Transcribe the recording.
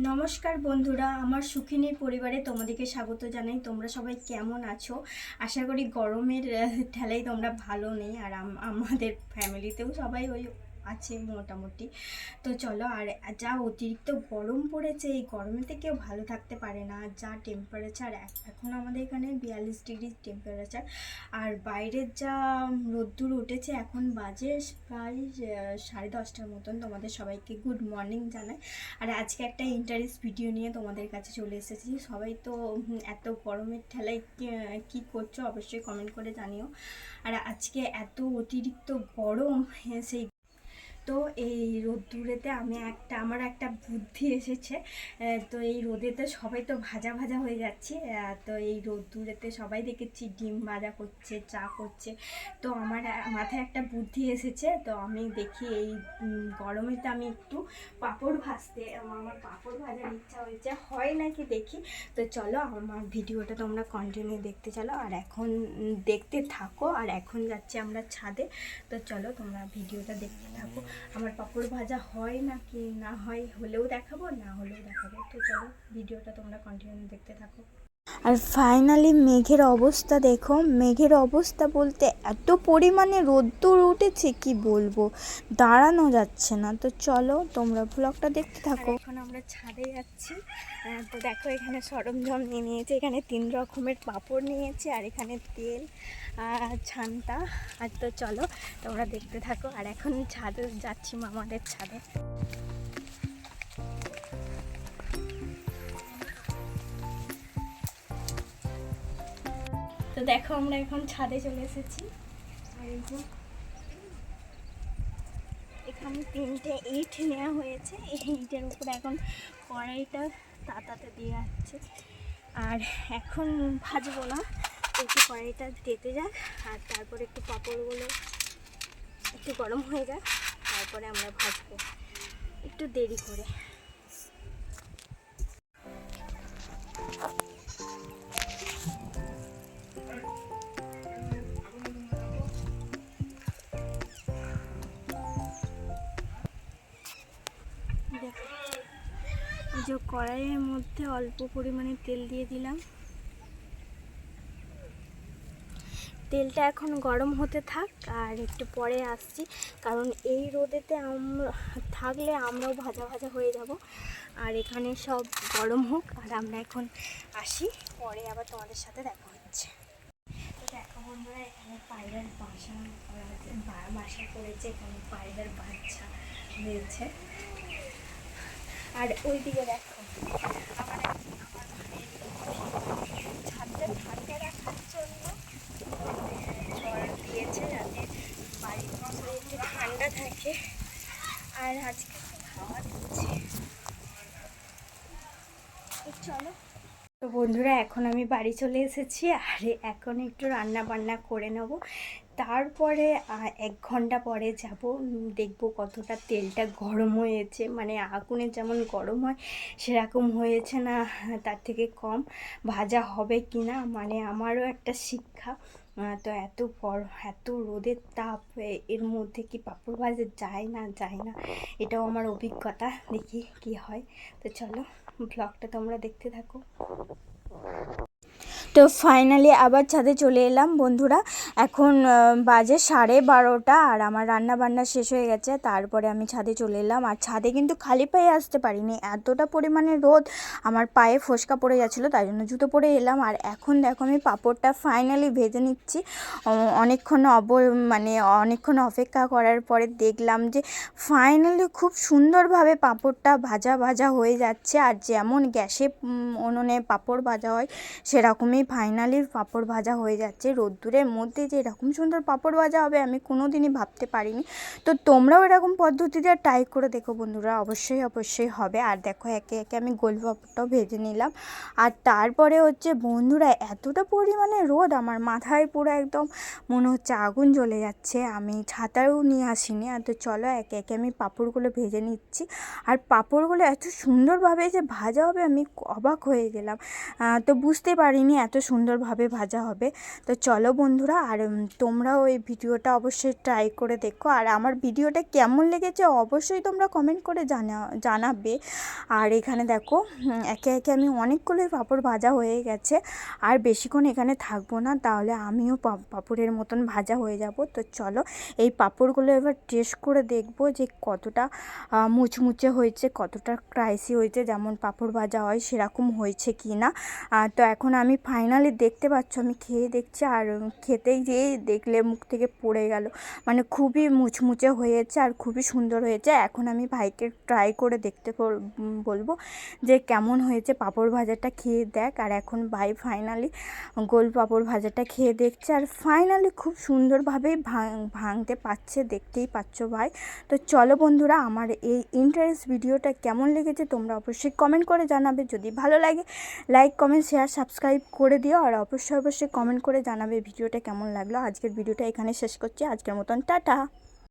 নমস্কার বন্ধুরা, আমার সুখিনীর পরিবারে তোমাদেরকে স্বাগত জানাই। তোমরা সবাই কেমন আছো? আশা করি গরমের ঠেলাই তোমরা ভালো নেই। আর আম- আমাদের ফ্যামিলিতেও সবাই ওই আছে মোটামুটি। তো চলো আর যা অতিরিক্ত গরম পড়েছে এই গরমেতে কেউ ভালো থাকতে পারে না। যা টেম্পারেচার এখন আমাদের এখানে বিয়াল্লিশ ডিগ্রি টেম্পারেচার আর বাইরের যা রোদ্দুর উঠেছে এখন বাজে প্রায় সাড়ে দশটার মতন। তোমাদের সবাইকে গুড মর্নিং জানাই। আর আজকে একটা ইন্টারেস্ট ভিডিও নিয়ে তোমাদের কাছে চলে এসেছি। সবাই তো এত গরমের ঠেলায় কি- করছ অবশ্যই কমেন্ট করে জানিও। আর আজকে এত অতিরিক্ত গরম হ্যাঁ, সেই তো এই রোদ্দুরেতে আমি একটা, আমার একটা বুদ্ধি এসেছে তো এই রোদেতে সবাই তো ভাজা ভাজা হয়ে যাচ্ছে তো এই রোদ্দুরেতে সবাই দেখেছি ডিম ভাজা করছে, চা করছে, তো আমার মাথায় একটা বুদ্ধি এসেছে, তো আমি দেখি এই গরমেতে আমি একটু পাঁপড় ভাজতে, আমার পাঁপড় ভাজার ইচ্ছা হয়েছে, হয় নাকি দেখি, তো চলো আমার ভিডিওটা তোমরা কন্টিনিউ দেখতে চলো, আর এখন দেখতে থাকো, আর এখন যাচ্ছি আমরা ছাদে, তো চলো তোমরা ভিডিওটা দেখতে থাকো। আমার পাঁপড় ভাজা হয় না কি না হয়, হলেও দেখাবো, না হলেও দেখাবো। তো চলো, ভিডিওটা তোমরা কন্টিনিউ দেখতে থাকো। আর ফাইনালি মেঘের অবস্থা দেখো, মেঘের অবস্থা বলতে এত পরিমাণে রোদ্দুর উঠেছে, কি বলব? দাঁড়ানো যাচ্ছে না। তো চলো, তোমরা ব্লগটা দেখতে থাকো। এখন আমরা ছাদে যাচ্ছি। তো দেখো এখানে সরঞ্জাম নিয়ে নিয়েছে, এখানে তিন রকমের পাঁপড় নিয়েছে, আর এখানে তেল ছানটা আর তো চলো, তোমরা দেখতে থাকো। আর এখন ছাদে যাচ্ছি মামাদের ছাদে। তো দেখো আমরা এখন ছাদে চলে এসেছি। এখানে তিনটে ইট নেওয়া হয়েছে। এই ইটের উপরে এখন কড়াইটা তাতাতে দিয়ে যাচ্ছে। আর এখন ভাজবো না, একটু কড়াইটা তেতে যাক, আর তারপরে একটু পাঁপড়গুলো একটু গরম হয়ে যাক, তারপরে আমরা ভাজবো। একটু দেরি করে। যে কড়াইয়ের মধ্যে অল্প পরিমাণে তেল দিয়ে দিলাম। তেলটা এখন গরম হতে থাক আর একটু পরে আসছি, কারণ এই রোদেতে আমরা, থাকলে আমরাও ভাজা ভাজা হয়ে যাব। আর এখানে সব গরম হোক, আর আমরা এখন আসি, পরে আবার তোমাদের সাথে দেখা হচ্ছে। তো দেখো বন্ধুরা, এখানে পায়রার বাসা বাসা করেছে, এখানে পায়রার বাচ্চা হয়েছে আর ওই দিকে দেখো, আমার ছাদটা ঠান্ডা রাখার জন্য জল দিয়েছে যাতে বাড়ির মধ্যে একটু ঠান্ডা থাকে। আর আজকে হাওয়া দিচ্ছে। চলো। তো বন্ধুরা, এখন আমি বাড়ি চলে এসেছি। আর, এখন একটু রান্না বান্না করে নেব। তারপরে এক ঘণ্টা পরে যাব দেখব কতটা তেলটা গরম হয়েছে। মানে আগুনে যেমন গরম হয়, সেরকম হয়েছে না, তার থেকে কম। ভাজা হবে কি না মানে আমারও একটা শিক্ষা। তো এত বড় এত রোদের তাপ এর মধ্যে কি পাঁপড় ভাজা যায় না যায় না, এটাও আমার অভিজ্ঞতা। দেখি কি হয়। তো চলো, ব্লগটা তোমরা দেখতে থাকো। তো ফাইনালি আবার ছাদে চলে এলাম, বন্ধুরা। এখন বাজে সাড়ে বারোটা আর আমার রান্না বান্না শেষ হয়ে গেছে, তারপরে আমি ছাদে চলে এলাম। আর ছাদে কিন্তু খালি পায়ে আসতে পারিনি, এতটা পরিমাণে রোদ, আমার পায়ে ফোসকা পড়ে যাচ্ছিল, তাই জন্য জুতো পরে এলাম। আর এখন দেখো, আমি পাঁপড়টা ফাইনালি ভেজে নিচ্ছি। অনেকক্ষণ অব মানে অনেকক্ষণ অপেক্ষা করার পরে দেখলাম যে ফাইনালি খুব সুন্দরভাবে পাঁপড়টা ভাজা ভাজা হয়ে যাচ্ছে। আর যেমন গ্যাসে উনুনে পাঁপড় ভাজা হয়, সেরকমই ফাইনালি পাঁপড় ভাজা হয়ে যাচ্ছে রোদ্দুরের মধ্যে যে এরকম সুন্দর পাঁপড় ভাজা হবে আমি কোনো দিনই ভাবতে পারিনি। তো তোমরাও এরকম পদ্ধতিতে ট্রাই করে দেখো বন্ধুরা, অবশ্যই অবশ্যই হবে। আর দেখো, একে একে আমি গোল পাঁপড়টাও ভেজে নিলাম। আর তারপরে হচ্ছে বন্ধুরা, এতটা পরিমাণে রোদ আমার মাথায় পুরো একদম মনে হচ্ছে আগুন জ্বলে যাচ্ছে। আমি ছাতাও নিয়ে আসিনি। আর তো চলো, একে একে আমি পাঁপড়গুলো ভেজে নিচ্ছি। আর পাঁপড়গুলো এত সুন্দরভাবে যে ভাজা হবে, আমি অবাক হয়ে গেলাম। তো বুঝতে পারিনি এত সুন্দরভাবে ভাজা হবে। তো চলো বন্ধুরা, আর তোমরাও এই ভিডিওটা অবশ্যই ট্রাই করে দেখো। আর আমার ভিডিওটা কেমন লেগেছে অবশ্যই তোমরা কমেন্ট করে জানা, জানাবে। আর এখানে দেখো একে একে আমি অনেকগুলোই পাঁপড় ভাজা হয়ে গেছে। আর বেশিক্ষণ এখানে থাকব না, তাহলে আমিও পাঁপড়ের মতন ভাজা হয়ে যাব। তো চলো, এই পাঁপড়গুলো এবার টেস্ট করে দেখব যে কতটা মুচমুচে হয়েছে, কতটা ক্রাইসি হয়েছে, যেমন পাঁপড় ভাজা হয় সেরকম হয়েছে কি না তো এখন আমি ফাইনালি দেখতে পাচ্ছ, আমি খেয়ে দেখছি আর খেতেই যেয়ে দেখলে মুখ থেকে পড়ে গেল। মানে খুবই মুচমুচে হয়েছে আর খুবই সুন্দর হয়েছে। এখন আমি ভাইকে ট্রাই করে দেখতে বলব যে কেমন হয়েছে পাঁপড় ভাজাটা খেয়ে দেখ। আর এখন ভাই ফাইনালি গোল পাঁপড় ভাজাটা খেয়ে দেখছে আর ফাইনালি খুব সুন্দরভাবেই ভাঙ, ভাঙতে পারছে, দেখতেই পাচ্ছ ভাই। তো চলো বন্ধুরা, আমার এই ইন্টারেস্ট ভিডিওটা কেমন লেগেছে তোমরা অবশ্যই কমেন্ট করে জানাবে। যদি ভালো লাগে লাইক কমেন্ট শেয়ার সাবস্ক্রাইব করে দিও আর অবশ্যই অবশ্যই কমেন্ট করে জানাবে ভিডিওটা কেমন লাগল। আজকের ভিডিওটা এখানে শেষ করছি। আজকের মতন টাটা।